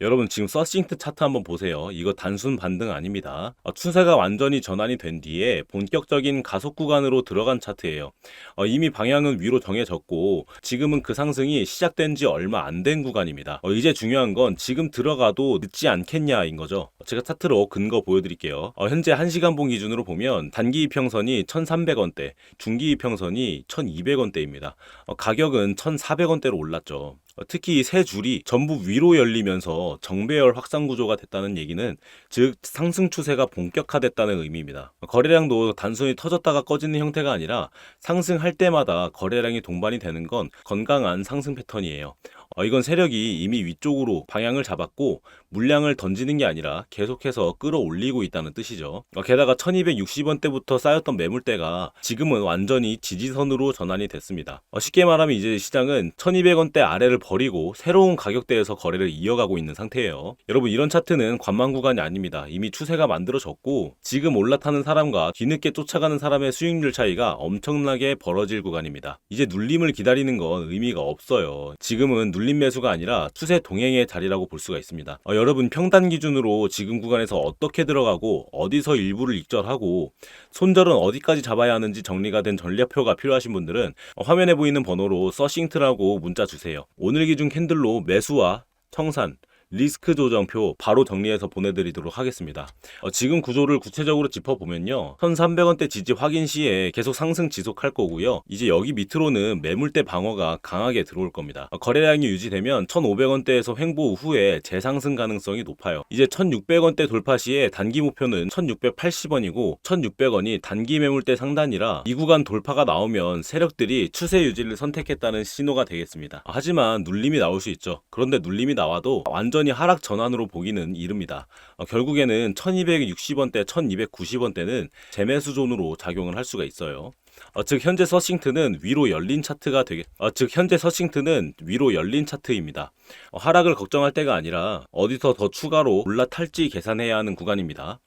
여러분 지금 서싱트 차트 한번 보세요. 이거 단순 반등 아닙니다. 어, 추세가 완전히 전환이 된 뒤에 본격적인 가속 구간으로 들어간 차트예요. 어, 이미 방향은 위로 정해졌고 지금은 그 상승이 시작된 지 얼마 안 된 구간입니다. 어, 이제 중요한 건 지금 들어가도 늦지 않겠냐인 거죠. 제가 차트로 근거 보여드릴게요. 어, 현재 1시간 봉 기준으로 보면 단기 이평선이 1,300원대, 중기 이평선이 1,200원대입니다. 어, 가격은 1,400원대로 올랐죠. 어, 특히 이세 줄이 전부 위로 열리면서 정배열 확산 구조가 됐다는 얘기는 즉 상승 추세가 본격화됐다는 의미입니다. 거래량도 단순히 터졌다가 꺼지는 형태가 아니라 상승할 때마다 거래량이 동반이 되는 건 건강한 상승 패턴이에요. 어, 이건 세력이 이미 위쪽으로 방향을 잡았고 물량을 던지는 게 아니라 계속해서 끌어올리고 있다는 뜻이죠. 어, 게다가 1260원대부터 쌓였던 매물대가 지금은 완전히 지지선으로 전환이 됐습니다. 어, 쉽게 말하면 이제 시장은 1200원대 아래를 버리고 새로운 가격대에서 거래를 이어가고 있는 상태예요. 여러분 이런 차트는 관망 구간이 아닙니다. 이미 추세가 만들어졌고 지금 올라타는 사람과 뒤늦게 쫓아가는 사람의 수익률 차이가 엄청나게 벌어질 구간입니다. 이제 눌림을 기다리는 건 의미가 없어요. 지금은 눌림 매수가 아니라 추세 동행의 자리라고 볼 수가 있습니다. 어, 여러분 평단 기준으로 지금 구간에서 어떻게 들어가고 어디서 일부를 익절하고 손절은 어디까지 잡아야 하는지 정리가 된 전략표가 필요하신 분들은 어, 화면에 보이는 번호로 서싱트라고 문자 주세요. 오늘 기 준 캔들로 매수와 청산 리스크 조정표 바로 정리해서 보내드리도록 하겠습니다. 어, 지금 구조를 구체적으로 짚어보면요. 1300원대 지지 확인 시에 계속 상승 지속할 거고요. 이제 여기 밑으로는 매물대 방어가 강하게 들어올 겁니다. 어, 거래량이 유지되면 1500원대에서 횡보 후에 재상승 가능성이 높아요. 이제 1600원대 돌파 시에 단기 목표는 1680원이고 1600원이 단기 매물대 상단이라 이 구간 돌파가 나오면 세력들이 추세 유지를 선택했다는 신호가 되겠습니다. 하지만 눌림이 나올 수 있죠. 그런데 눌림이 나와도 완전 히 하락 전환으로 보기는 이릅니다. 어, 결국에는 1260원대, 1290원대는 재매수 존으로 작용을 할 수가 있어요. 어, 즉 현재 서싱트는 위로 열린 차트가 되게 어, 즉 현재 서싱트는 위로 열린 차트입니다. 어, 하락을 걱정할 때가 아니라 어디서 더 추가로 올라탈지 계산해야 하는 구간입니다.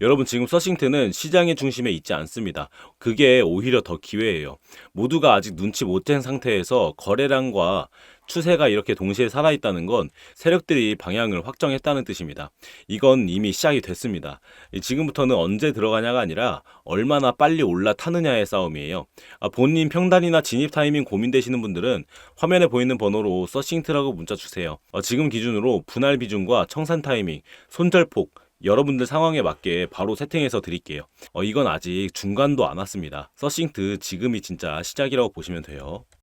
여러분 지금 서싱트는 시장의 중심에 있지 않습니다. 그게 오히려 더 기회예요. 모두가 아직 눈치 못 챈 상태에서 거래량과 추세가 이렇게 동시에 살아있다는 건 세력들이 방향을 확정했다는 뜻입니다. 이건 이미 시작이 됐습니다. 지금부터는 언제 들어가냐가 아니라 얼마나 빨리 올라타느냐의 싸움이에요. 아, 본인 평단이나 진입 타이밍 고민되시는 분들은 화면에 보이는 번호로 서싱트라고 문자 주세요. 어, 지금 기준으로 분할 비중과 청산 타이밍, 손절폭, 여러분들 상황에 맞게 바로 세팅해서 드릴게요. 어, 이건 아직 중간도 안 왔습니다. 서싱트 지금이 진짜 시작이라고 보시면 돼요.